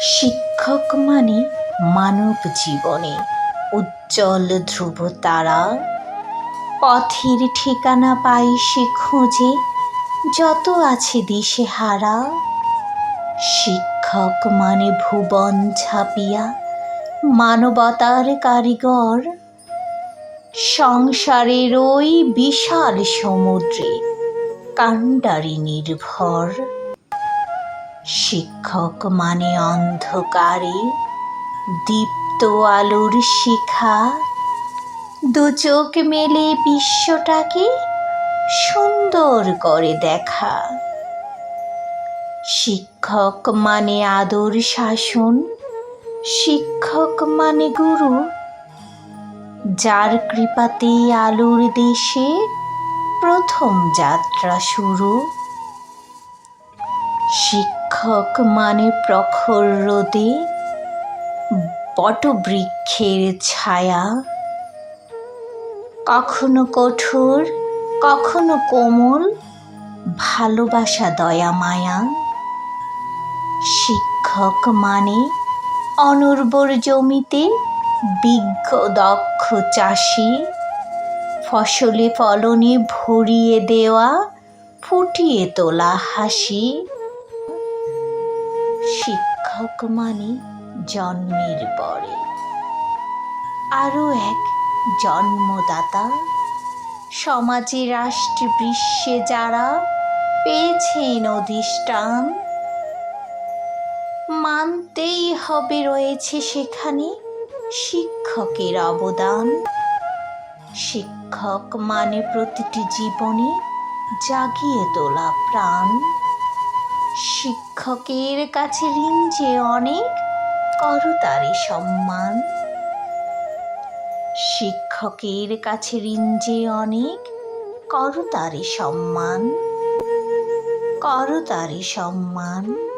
শিক্ষক মানে মানব জীবনে উজ্জ্বল ধ্রুব তারা। পথের ঠিকানা পাই সে খোঁজে, যত আছে দিশে হারা। শিক্ষক মানে ভুবন ছাপিয়া, মানবতার কারিগর। সংসারের ওই বিশাল সমুদ্রে কাণ্ডারি নির্ভর। শিক্ষক মানে অন্ধকারে, দীপ্ত আলোর শিখা। দু চোখ মেলে বিশ্বটাকে সুন্দর করে দেখা। শিক্ষক মানে আদর শাসন, শিক্ষক মানে গুরু। যার কৃপাতে আলোর দেশে প্রথম যাত্রা শুরু। শিক্ষক মানে প্রখর রোদে, বটবৃক্ষের ছায়া। কখনো কঠোর, কখনো কোমল, ভালোবাসা দয়া মায়া। শিক্ষক মানে অনুর্বর জমিতে বিজ্ঞ দক্ষ চাষি। ফসলে ফলনে ভরিয়ে দেওয়া, ফুটিয়ে তোলা হাসি। শিক্ষক মানে জন্মের পরে। আরও এক জন্মদাতা। সমাজে রাষ্ট্র বিশ্বে যারা পেয়েছেন অধিষ্ঠান, মানতেই হবে রয়েছে সেখানে শিক্ষকের অবদান। শিক্ষক মানে প্রতিটি জীবনে জাগিয়ে তোলা প্রাণ। শিক্ষকের কাছে ঋণ যে অনেক করতারে সম্মান। শিক্ষকের কাছে ঋণ যে অনেক করতারে সম্মান। করতারে সম্মান।